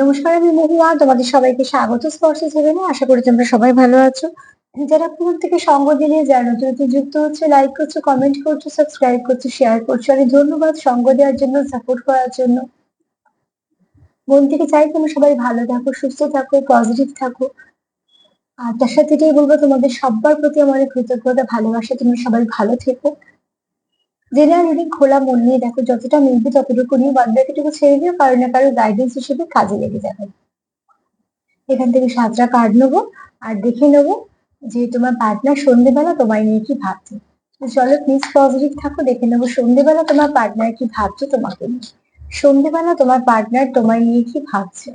নমস্কার আমি মহুয়া, তোমাদের সবাইকে স্বাগত স্পর্শ সেভেনে আশা করি তোমরা সবাই ভালো আছো। যারা প্রথম থেকে সঙ্গ দিলে, যারা নতুন নতুন যুক্ত হচ্ছে লাইক করছ কমেন্ট করছ সাবস্ক্রাইব করছ শেয়ার করছ অনেক ধন্যবাদ সঙ্গ দেওয়ার জন্য সাপোর্ট করার জন্য। মন থেকে চাই তোমরা সবাই ভালো থাকো, সুস্থ থাকো পজিটিভ থাকো। আর তার সাথে এটাই বলব, তোমাদের সবার প্রতি আমার কৃতজ্ঞতা, ভালোবাসা তুমি সবাই ভালো থেকো। জেনারেল রিডিং খোলা মন নিয়ে দেখো, যতটা মিলবে ততটুকু নিয়ে বাদ বাকিটুকু ছেড়ে দিও, কারও না কারও গাইডেন্স হিসেবে কাজে লেগে যাবে। এখান থেকে সাতটা কার্ড নেব আর দেখে নেব যে তোমার পার্টনার সন্ধেবেলা তোমায় নিয়ে কি ভাবছে। চলো প্লিজ পজিটিভ থাকো, দেখে নেব সন্ধেবেলা তোমার পার্টনার কি ভাবছে তোমাকে নিয়ে। সন্ধেবেলা তোমার পার্টনার তোমায় নিয়ে কি ভাবছে।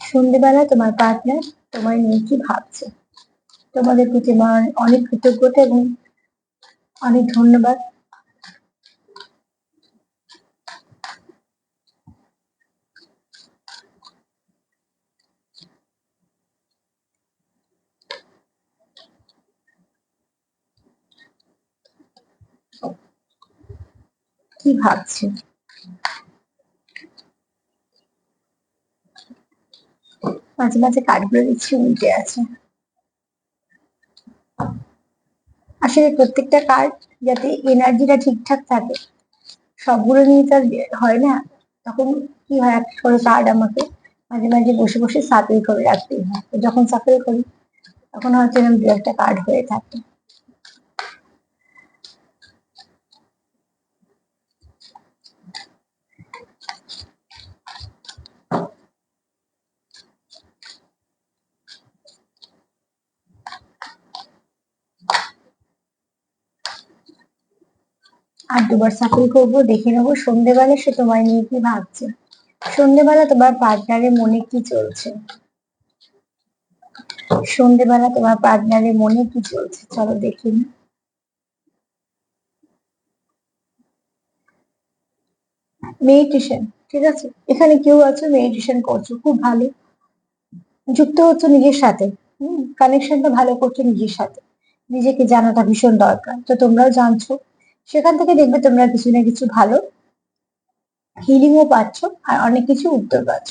সন্ধেবেলা তোমার পার্টনার তোমায় নিয়ে কি ভাবছে? তোমাদের প্রতি আমার অনেক কৃতজ্ঞতা এবং অনেক ধন্যবাদ। কি ভাবছে? মাঝে মাঝে কাঠগুলো দেখছি উল্টে আছে। আসলে প্রত্যেকটা কার্ড যাতে এনার্জিটা ঠিকঠাক থাকে, সবগুলো নিয়ে তার হয় না। তখন কি হয়, এক করে কার্ড আমাকে মাঝে মাঝে বসে বসে সাফেল করে রাখতেই হয়। যখন সাফেল করি, তখন হয়তো দু একটা কার্ড হয়ে থাকে। আর দুবার সাফল করব, দেখে নেব, সন্ধেবেলা সে তোমায় নিয়ে কি ভাবছে? সন্ধেবেলা তোমার পার্টনারের মনে কি চলছে? সন্ধেবেলা তোমার পার্টনারের মনে কি চলছে? চলো দেখি। মেডিটেশন ঠিক আছে? এখানে কেউ আছে? মেডিটেশন করছ? খুব ভালো। যুক্ত হচ্ছে নিজের সাথে। হম কানেকশনটা ভালো করছ নিজের সাথে। নিজেকে জানাটা ভীষণ দরকার। তো তোমরাও জানছো সেখান থেকে দেখবে তোমরা কিছু না কিছু ভালো হিলিংও পাচ্ছ আর অনেক কিছু উত্তর পাচ্ছ।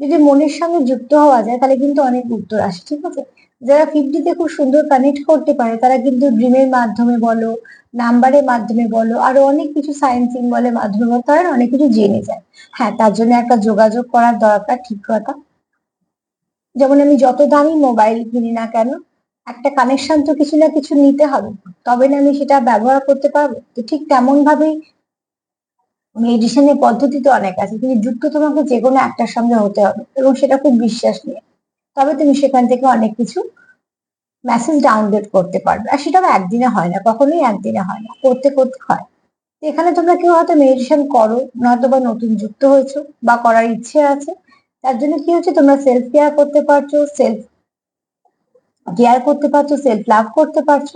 যদি মনের সঙ্গে যুক্ত হওয়া যায়, তাহলে কিন্তু অনেক উত্তর আসে, ঠিক আছে? যারা ফিফটিতে খুব সুন্দর কানেক্ট করতে পারে, তারা কিন্তু ড্রিমের মাধ্যমে বলো নাম্বারের মাধ্যমে বলো, আরও অনেক কিছু সায়েন্স সিম্বলের মাধ্যমে বলো, তারা অনেক কিছু জেনে যায়। হ্যাঁ তার জন্য একটা যোগাযোগ করার দরকার, ঠিক কথা? যেমন আমি যত দামি মোবাইল কিনি না কেন একটা কানেকশন তো কিছু না কিছু নিতে হবে। তবে না আমি সেটা ব্যবহার করতে পারব। তো ঠিক তেমন ভাবেই মেডিসিনের পদ্ধতি তো অনেক আছে। কিন্তু যুক্ত তোমাকে যে কোনো একটার সঙ্গে হতে হবে এবং সেটা খুব বিশ্বাস নিয়ে। তবে তুমি সেখান থেকে অনেক কিছু মেসেজ ডাউনলোড করতে পারবে। আর সেটাও একদিনে হয় না, কখনোই একদিনে হয় না, করতে করতে হয়। এখানে তোমরা কেউ হয়তো মেডিটেশন করো নয়তো বা নতুন যুক্ত হয়েছো বা করার ইচ্ছে আছে। তার জন্য কি হচ্ছে, তোমরা সেলফ কেয়ার করতে পারছ সেলফ কেয়ার করতে পারছ সেলফ লাভ করতে পারছ।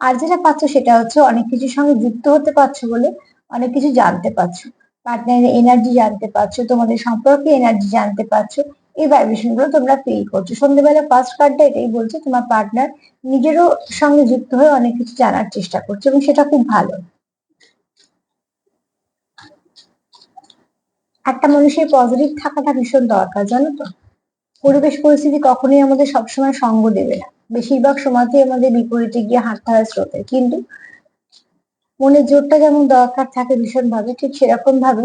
আর যেটা পাচ্ছ সেটা হচ্ছে অনেক কিছুর সঙ্গে যুক্ত হতে পারছ বলে অনেক কিছু জানতে পারছ। পার্টনারের এনার্জি জানতে পারছ, তোমাদের সম্পর্কে এনার্জি জানতে পারছ, এই ভাইব্রেশনগুলো তোমরা ফিল করছ। সন্ধ্যেবেলা ফার্স্ট কার্ডটা এটাই বলছে, তোমার পার্টনার নিজেরও সঙ্গে যুক্ত হয়ে অনেক কিছু জানার চেষ্টা করছে এবং সেটা খুব ভালো। একটা মানুষের পজিটিভ থাকাটা ভীষণ দরকার, জানো তো? পরিবেশ পরিস্থিতি কখনোই আমাদের সবসময় সঙ্গ দেবে না। বেশিরভাগ সময়তেই আমাদের বিপরীতে গিয়ে হাঁটতে হয় স্রোতে। কিন্তু মনের জোরটা যেমন দরকার থাকে ভীষণ ভাবে ঠিক সেরকম ভাবে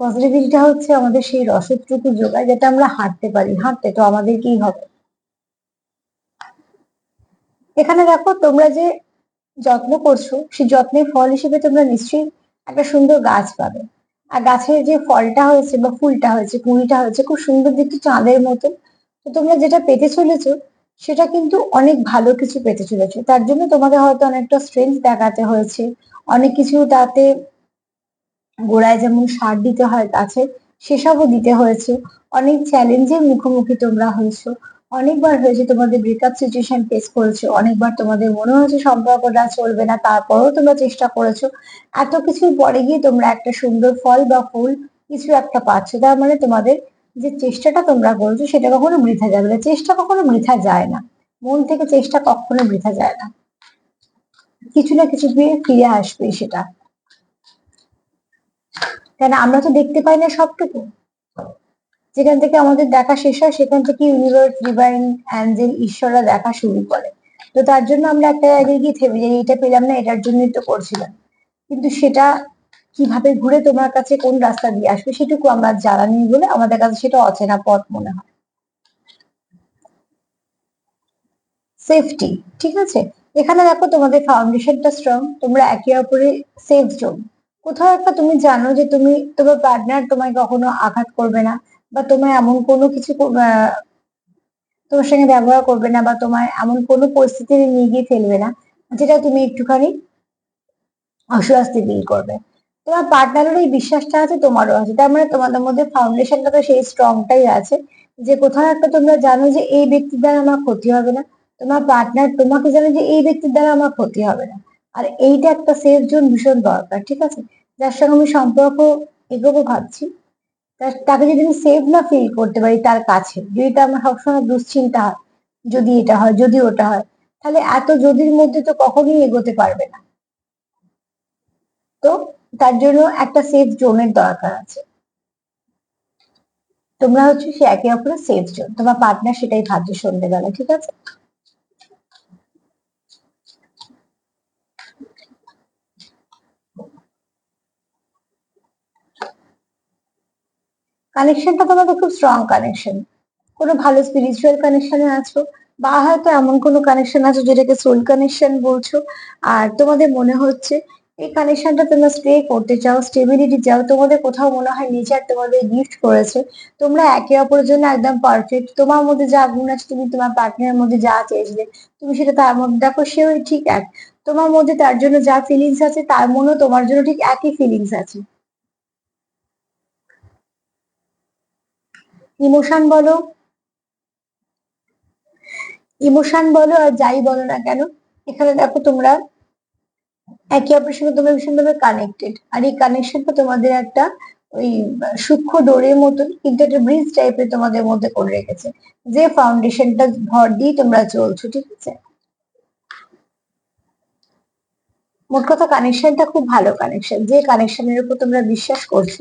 পজিটিভিটিটা হচ্ছে আমাদের সেই রসদটুকু যোগায় যাতে আমরা হাঁটতে পারি। হাঁটতে তো আমাদের কি হবে। এখানে দেখো, তোমরা যে যত্ন করছ, সেই যত্নের ফল হিসেবে তোমরা নিশ্চয়ই একটা সুন্দর গাছ পাবে। গাছের যে ফলটা হয়েছে বা ফুলটা হয়েছে, কুড়িটা হয়েছে, খুব সুন্দর দেখতে চাঁদের মতো তো তোমরা যেটা পেতে চলেছো, সেটা কিন্তু অনেক ভালো কিছু পেতে চলেছো। তার জন্য তোমাদের হয়তো অনেকটা স্ট্রেংথ দেখাতে হয়েছে। অনেক কিছু তাতে গোড়ায় যেমন সার দিতে হয়, গাছে সেসবও দিতে হয়েছে। অনেক চ্যালেঞ্জের মুখোমুখি তোমরা হয়েছো। অনেকবার হয়েছে তোমাদের ব্রেকআপ সিচুয়েশন ফেস করেছ, অনেকবার তোমাদের মনে হয়েছে সম্পর্কটা চলবে না, তারপরেও তোমরা চেষ্টা করেছ। এত কিছুর পরে গিয়ে তোমরা একটা সুন্দর ফল বা ফুল কিছু একটা পাচ্ছ, তার মানে তোমাদের যে চেষ্টাটা তোমরা করছ সেটা কখনো বৃথা যাবে না, চেষ্টা কখনো বৃথা যায় না। মন থেকে চেষ্টা কখনো বৃথা যায় না। কিছু না কিছু দিয়ে ফিরে আসবে সেটা। কেন আমরা তো দেখতে পাই না সবটুকু। যেখান থেকে আমাদের দেখা শেষ হয়, সেখান থেকে ইউনিভার্স ডিভাইন অ্যাঞ্জেল ঈশ্বররা দেখা শুরু করে। তো তার জন্য আমরা একটা জায়গায় গিয়ে থেমে যাই এটা পেলাম না, এটার জন্যই তো করছিলাম। কিন্তু সেটা কীভাবে ঘুরে তোমার কাছে কোন রাস্তা দিয়ে আসবে, সেটুকু আমরা জানা নেই বলে আমাদের কাছে সেটা অচেনা পথ মনে হয়। সেফটি ঠিক আছে? এখানে দেখো তোমাদের ফাউন্ডেশনটা স্ট্রং তোমরা একে অপরে সেফ জোন কোথাও একটা তুমি জানো যে তুমি, তোমার পার্টনার তোমায় কখনো আঘাত করবে না। বা তোমায় এমন কোনো কিছু তোমার সঙ্গে ব্যবহার করবে না বা তোমায় এমন কোনো পরিস্থিতিতে নিয়ে গিয়ে ফেলবে না, যেটা তুমি একটুখানি অস্বস্তি ফিল করবে। তোমার পার্টনারের এই বিশ্বাসটা আছে, তোমারও আছে। তার মানে তোমাদের মধ্যে ফাউন্ডেশনটা তো সেই স্ট্রংটাই আছে, যে কোথাও একটা তোমরা জানো যে এই ব্যক্তির দ্বারা আমার ক্ষতি হবে না, তোমার পার্টনার তোমাকে জানে যে এই ব্যক্তির দ্বারা আমার ক্ষতি হবে না। আর এইটা একটা সেফ জোন ভীষণ দরকার, ঠিক আছে? যার সঙ্গে আমি সম্পর্ক এগোবো ভাবছি। তাকে যদি আমি সেফ না ফিল করতে পারি তার কাছে, যদি তার আমার সবসময় দুশ্চিন্তা হয়, যদি এটা হয়, যদি ওটা হয়, তাহলে এত যদির মধ্যে তো কখনোই এগোতে পারবে না। তো তার জন্য একটা সেফ জোনের দরকার আছে। তোমরা হচ্ছে সে একে অপরের সেফ জোন তোমার পার্টনার সেটাই ভাবছে সন্ধ্যেবেলা, ঠিক আছে? কানেকশনটা তোমাদের খুব স্ট্রং কানেকশন কোনো ভালো স্পিরিচুয়াল কানেকশনে আছো, বা হয়তো এমন কোনো কানেকশন আছে যেটাকে সোল কানেকশন বলছো, আর তোমাদের মনে হচ্ছে এই কানেকশনটা তোমরা স্টে করতে চাও স্টেবিলিটি চাও, তোমাদের কোথাও মনে হয় নেচার তোমাদের গিফট করেছে, তোমরা একে অপরের জন্য একদম পারফেক্ট তোমার মধ্যে যা গুণ আছে তুমি তোমার পার্টনারের মধ্যে যা চেয়েছিলে তুমি সেটা তার মধ্যে, দেখো সেও ঠিক এক, তোমার মধ্যে তার জন্য যা ফিলিংস আছে তার মনেও তোমার জন্য ঠিক একই ফিলিংস আছে। ইমোশন বলো। ইমোশন বলো আর যাই বলো না কেন, এখানে দেখো তোমরা একে অপরের সঙ্গে তোমরা ভীষণভাবে কানেক্টেড আর এই কানেকশনটা তোমাদের একটা ওই সূক্ষ্ম ডোরের মতন কিন্তু একটা ব্রিজ টাইপের তোমাদের মধ্যে করে রেখেছে। যে ফাউন্ডেশনটা ভর দিয়ে তোমরা চলছো, ঠিক আছে? মোট কথা কানেকশনটা খুব ভালো কানেকশন যে কানেকশনের উপর তোমরা বিশ্বাস করছ।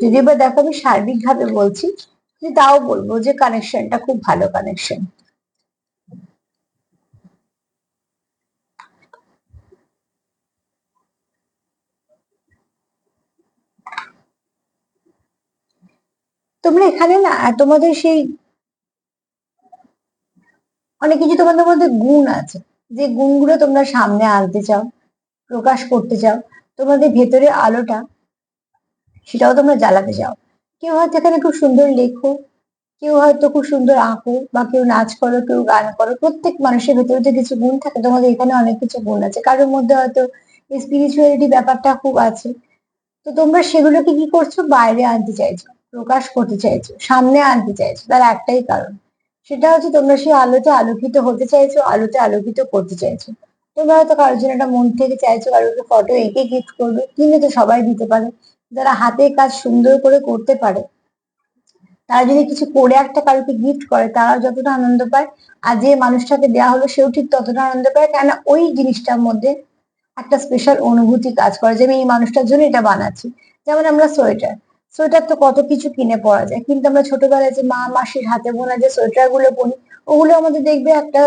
যদিও বা দেখো আমি সার্বিক ভাবে বলছি যে তাও বলব যে কানেকশনটা খুব ভালো কানেকশন তোমরা এখানে না, তোমাদের সেই অনেক কিছু তোমাদের মধ্যে গুণ আছে। যে গুণগুলো তোমরা সামনে আনতে চাও, প্রকাশ করতে চাও, তোমাদের ভেতরে আলোটা, সেটাও তোমরা জ্বালাতে চাও। কেউ হয়তো এখানে খুব সুন্দর লেখো, কেউ হয়তো খুব সুন্দর আঁকো, বা কেউ নাচ করো, কেউ গান করো, প্রত্যেক মানুষের ভেতরে যে কিছু গুণ থাকে, তোমাদের এখানে অনেক কিছু গুণ আছে। কারোর মধ্যে হয়তো স্পিরিচুয়ালিটি ব্যাপারটা খুব আছে। তো তোমরা সেগুলোকে কি করছ? বাইরে আনতে চাইছো, প্রকাশ করতে চাইছো, সামনে আনতে চাইছো, তার একটাই কারণ। সেটা হচ্ছে তোমরা সেই আলোতে আলোকিত হতে চাইছো, আলোতে আলোকিত করতে চাইছো। তোমরা হয়তো কারোর জন্য একটা মন থেকে চাইছো কারোকে ফটো এঁকে গিফট করবে, কিনে তো সবাই দিতে পারে। যারা হাতের কাজ সুন্দর করে করতে পারে, তারা যদি কিছু করে একটা কারোকে গিফট করে, তারা যতটা আনন্দ পায় আর যে মানুষটাকে দেওয়া হলো সেও ঠিক ততটা আনন্দ পায়। কেন ওই জিনিসটার মধ্যে একটা স্পেশাল অনুভূতি কাজ করে যে আমি এই মানুষটার জন্য এটা বানাচ্ছি। যেমন আমরা সোয়েটার সোয়েটার তো কত কিছু কিনে পরা যায়। কিন্তু আমরা ছোটবেলায় যে মা মাসির হাতে বোনা যে সোয়েটারগুলো পরি, ওগুলো আমাদের দেখবে একটা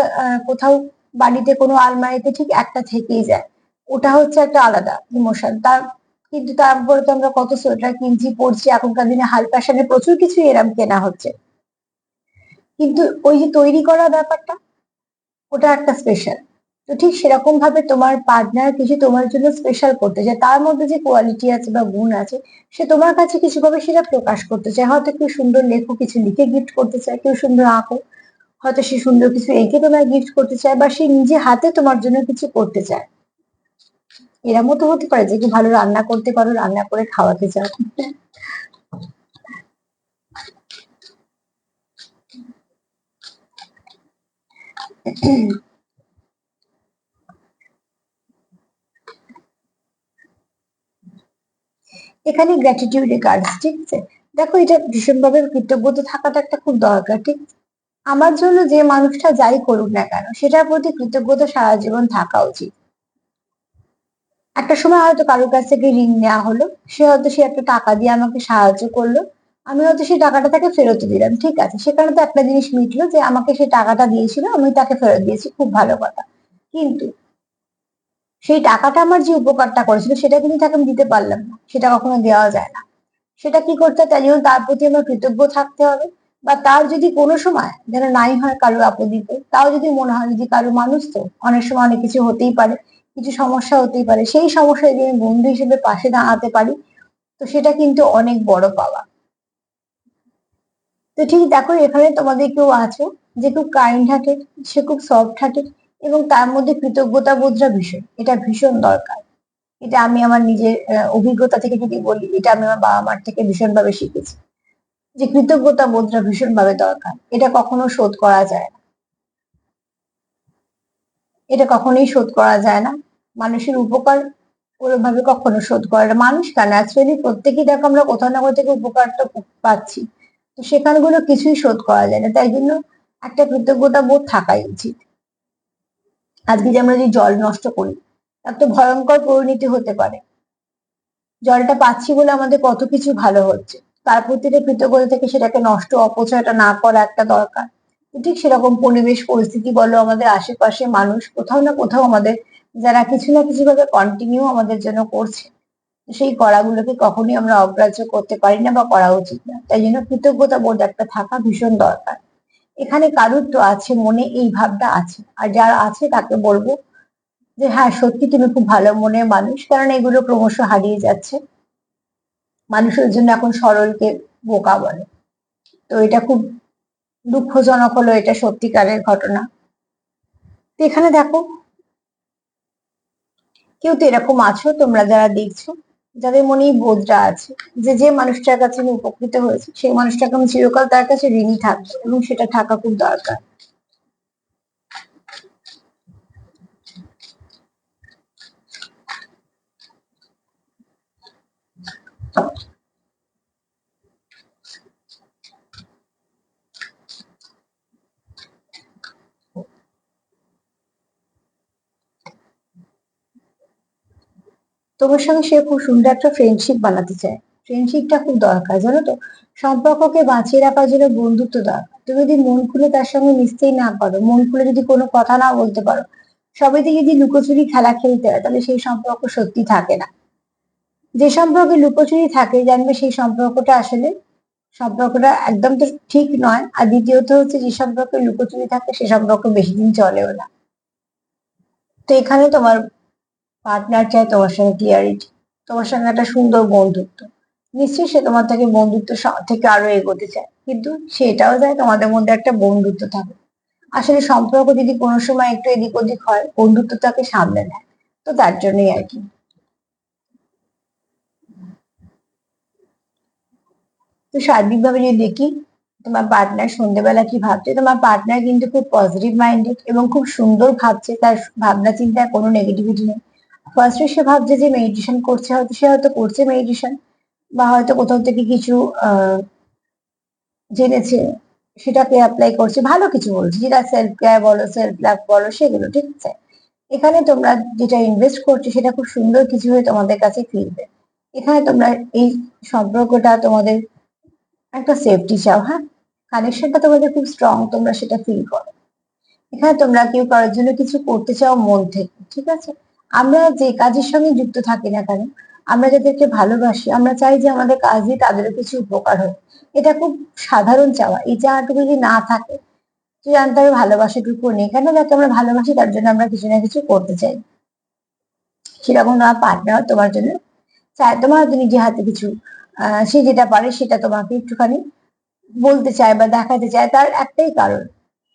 কোথাও বাড়িতে কোনো আলমারিতে ঠিক একটা থেকেই যায়। ওটা হচ্ছে একটা আলাদা ইমোশন। তার কিন্তু তারপরে তো আমরা কত সোয়েটার কিনছি, পরছি, এখনকার দিনে হাল ফ্যাশনে প্রচুর কিছু এরম কেনা হচ্ছে। কিন্তু ওই যে তৈরি করা ব্যাপারটা, ওটা একটা স্পেশাল তো ঠিক সেরকম ভাবে তোমার পার্টনার কিছু তোমার জন্য স্পেশাল করতে চায়, তার মধ্যে যে কোয়ালিটি আছে বা গুণ আছে, সে তোমার কাছে কিছু ভাবে সেটা প্রকাশ করতে চায়। হয়তো কেউ সুন্দর লেখো কিছু লিখে গিফট করতে চায়, কেউ সুন্দর আঁকো, হয়তো সে সুন্দর কিছু এঁকে তোমায় গিফট করতে চায় বা সে নিজে হাতে তোমার জন্য কিছু করতে চায়। এরমও তো হতে পারে যে কি ভালো রান্না করতে পারো, রান্না করে খাওয়াতে চাও। এখানে গ্র্যাটিটিউড কার্ডস ঠিক আছে? দেখো, এটা ভীষণভাবে কৃতজ্ঞতা থাকাটা একটা খুব দরকার, ঠিক আমার জন্য যে মানুষটা যাই করুক না কেন, সেটার প্রতি কৃতজ্ঞতা সারা জীবন থাকা উচিত। একটা সময় হয়তো কারোর কাছ থেকে ঋণ নেওয়া হলো, সে হয়তো সে একটা টাকা দিয়ে আমাকে সাহায্য করল, আমি হয়তো সেই টাকাটা তাকে ফেরত দিলাম, ঠিক আছে? সেখানে তো একটা জিনিস মিটলো যে আমাকে সে টাকাটা দিয়েছিল, আমি তাকে ফেরত দিয়েছি, খুব ভালো কথা। কিন্তু সেই টাকাটা আমার যে উপকারটা করেছিল, সেটা কিন্তু তাকে আমি দিতে পারলাম না, সেটা কখনো দেওয়া যায় না। সেটা কি করতে হয়? তাই তার প্রতি আমার কৃতজ্ঞ থাকতে হবে। বা তার যদি কোনো সময় যেন নাই হয় কারোর আপদিতে তাও যদি মনে হয় যদি কারও মানুষ তো, অনেক সময় অনেক কিছু হতেই পারে। কিছু সমস্যা হতেই পারে। সেই সমস্যায় যদি আমি বন্ধু হিসেবে পাশে দাঁড়াতে পারি, তো সেটা কিন্তু অনেক বড় পাওয়া। তো ঠিক দেখো, এখানে তোমাদের কেউ আছো যে খুব কাইন্ড হার্টেড সে খুব সফট হার্টেড এবং তার মধ্যে কৃতজ্ঞতা বোধরা ভীষণ। এটা ভীষণ দরকার। এটা আমি আমার নিজের অভিজ্ঞতা থেকে যদি বলি, এটা আমি আমার বাবা মার থেকে ভীষণভাবে শিখেছি। যে কৃতজ্ঞতা বোধটা ভীষণভাবে দরকার। এটা কখনো শোধ করা যায় না। এটা কখনোই শোধ করা যায় না। মানুষের উপকার ওরভাবে কখনো শোধ করে না। মানুষ কেন? অ্যাকচুয়ালি প্রত্যেকেই দেখো আমরা কোথাও না কোথাও থেকে উপকারটা পাচ্ছি, তো সেখানগুলো কিছুই শোধ করা যায় না। তাই জন্য একটা কৃতজ্ঞতা বোধ থাকাই উচিত। আজকে যে আমরা যদি জল নষ্ট করি, তার তো ভয়ঙ্কর পরিণতি হতে পারে। জলটা পাচ্ছি বলে আমাদের কত কিছু ভালো হচ্ছে। তার প্রতিটা কৃতজ্ঞতা থেকে সেটাকে নষ্ট, অপচয়টা না করা একটা দরকার। ঠিক সেরকম পরিবেশ, পরিস্থিতি বলো, আমাদের আশেপাশে মানুষ কোথাও না কোথাও আমাদের যারা কিছু না কিছু ভাবে কন্টিনিউ আমাদের জন্য করছে, সেই করাগুলোকে কখনই আমরা অগ্রাহ্য করতে পারি না বা করা উচিত না। তাই জন্য কৃতজ্ঞতা বোধ একটা থাকা ভীষণ দরকার। এখানে কারুর তো আছে, মনে এই ভাবটা আছে। আর যারা আছে তাকে বলব যে হ্যাঁ সত্যি তুমি খুব ভালো মনের মানুষ, কারণ এগুলো ক্রমশ হারিয়ে যাচ্ছে। মানুষের জন্য এখন সরলকে বোকা বলে। তো এটা খুব দুঃখজনক হলো, এটা সত্যিকারের ঘটনা। এখানে দেখো কেউ তো এরকম আছো, তোমরা যারা দেখছ, যাদের মনেই বোধটা আছে যে যে মানুষটার কাছে আমি উপকৃত হয়েছি, সেই মানুষটাকে আমি চিরকাল তার কাছে ঋণী থাকব এবং সেটা থাকা খুব দরকার। তোমার সঙ্গে সে খুব সুন্দর একটা ফ্রেন্ডশিপ বানাতে চায়। ফ্রেন্ডশিপটা খুব দরকার, জানো তো? সম্পর্ককে বাঁচিয়ে রাখার জন্য বন্ধুত্ব দরকার। তুমি যদি মন খুলে তার সঙ্গে মিশতেই না পারো, মন খুলে যদি কোনো কথা না বলতে পারো, সবাই থেকে যদি লুকোচুরি খেলা খেলতে হয়, তাহলে সেই সম্পর্ক সত্যি থাকে না। যে সম্পর্কে লুকোচুরি থাকে, জানবে সেই সম্পর্কটা আসলে সম্পর্কটা একদম তো ঠিক নয়। আর দ্বিতীয়ত হচ্ছে, যে সম্পর্কে লুকোচুরি থাকে সে সম্পর্ক বেশি দিন চলেও না। তো এখানে তোমার পার্টনার চাই তোমার সঙ্গে ক্লিয়ারিটি তোমার সঙ্গে একটা সুন্দর বন্ধুত্ব। নিশ্চয়ই সে তোমার থেকে বন্ধুত্ব থেকে আরও এগোতে চায়, কিন্তু সেটাও চায় তোমাদের মধ্যে একটা বন্ধুত্ব থাকে। আসলে সম্পর্ক যদি কোনো সময় একটু এদিক ওদিক হয়, বন্ধুত্ব তাকে সামলে নেয়। তো তার জন্যই আর কি। তো সার্বিকভাবে যদি দেখি, তোমার পার্টনার সন্ধ্যেবেলা কি ভাবছে? তোমার পার্টনার কিন্তু খুব পজিটিভ মাইন্ডেড এবং খুব সুন্দর ভাবছে। তার ভাবনা চিন্তায় কোনো নেগেটিভিটি নেই। ফার্স্টে সে ভাবছে যে মেডিটেশন করছে, হয়তো সে হয়তো করছে মেডিটেশন বা হয়তো কোথাও থেকে কিছু জেনেছে, সেটাকে অ্যাপ্লাই করছে, ভালো কিছু বলছে। যেটা সেলফ কেয়ার বলো সেলফ লাভ বলো, সেগুলো, ঠিক আছে? এখানে তোমরা যেটা ইনভেস্ট করছ, সেটা খুব সুন্দর কিছু হয়ে তোমাদের কাছে ফিরবে। এখানে তোমরা এই সম্পর্কটা তোমাদের একটা সেফটি চাও হ্যাঁ? কানেকশনটা তোমাদের খুব স্ট্রং তোমরা সেটা ফিল করো। এখানে তোমরা কেউ কারোর জন্য কিছু করতে চাও মন থেকে, ঠিক আছে? আমরা যে কাজের সঙ্গে যুক্ত থাকি না কেন, আমরা যাদেরকে ভালোবাসি, আমরা চাই যে আমাদের কাজ দিয়ে তাদেরও কিছু উপকার হোক। এটা খুব সাধারণ চাওয়া। এই চাওয়াটুকু যদি না থাকে যে জানতে হবে ভালোবাসাটুকু নেই কেন যাকে আমরা ভালোবাসি, তার জন্য আমরা কিছু না কিছু করতে চাই। সেরকম তোমার পার্টনার তোমার জন্য চায় তোমার হয়তো নিজে হাতে কিছু সে যেটা পারে সেটা তোমাকে একটুখানি বলতে চায় বা দেখাতে চায়, তার একটাই কারণ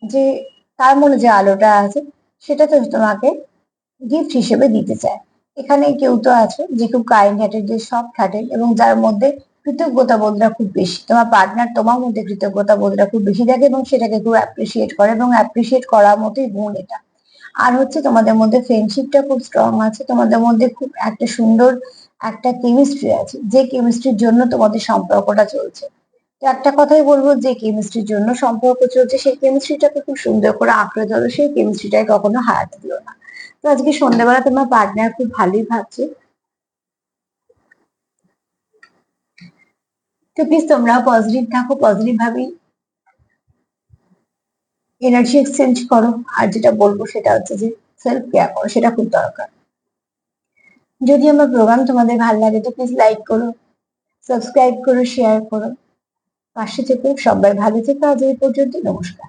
যে তার মনে যে আলোটা আছে, সেটা তো তোমাকে গিফট হিসেবে দিতে চায়। এখানে কেউ তো আছে যে খুব কাইন্ড হার্টেড যে সফট হার্টেড এবং যার মধ্যে কৃতজ্ঞতা বোধটা খুব বেশি। তোমার পার্টনার তোমার মধ্যে কৃতজ্ঞতা বোধটা খুব বেশি থাকে এবং সেটাকে খুব অ্যাপ্রিসিয়েট করে এবং অ্যাপ্রিসিয়েট করার মতোই গুণ এটা। আর হচ্ছে তোমাদের মধ্যে ফ্রেন্ডশিপটা খুব স্ট্রং আছে, তোমাদের মধ্যে খুব একটা সুন্দর একটা কেমিস্ট্রি আছে, যে কেমিস্ট্রির জন্য তোমাদের সম্পর্কটা চলছে। তো একটা কথাই বলব, যে কেমিস্ট্রির জন্য সম্পর্ক চলছে, সেই কেমিস্ট্রিটাকে খুব সুন্দর করে আঁকড়ে ধরো, সেই কেমিস্ট্রিটাই কখনো হারাতে দিও না। তো আজকে সন্ধ্যাবেলা তোমার পার্টনার খুব ভালোই ভাবছে। তো প্লিজ তোমরাও পজিটিভ থাকো পজিটিভ ভাবেই এনার্জি এক্সচেঞ্জ করো। আর যেটা বলব সেটা হচ্ছে যে সেলফ কেয়ার করো, সেটা খুব দরকার। যদি আমার প্রোগ্রাম তোমাদের ভালো লাগে তো প্লিজ লাইক করো সাবস্ক্রাইব করো শেয়ার করো। পাশে থেকো, সবাই ভালো থেকো। আজ এই পর্যন্ত নমস্কার।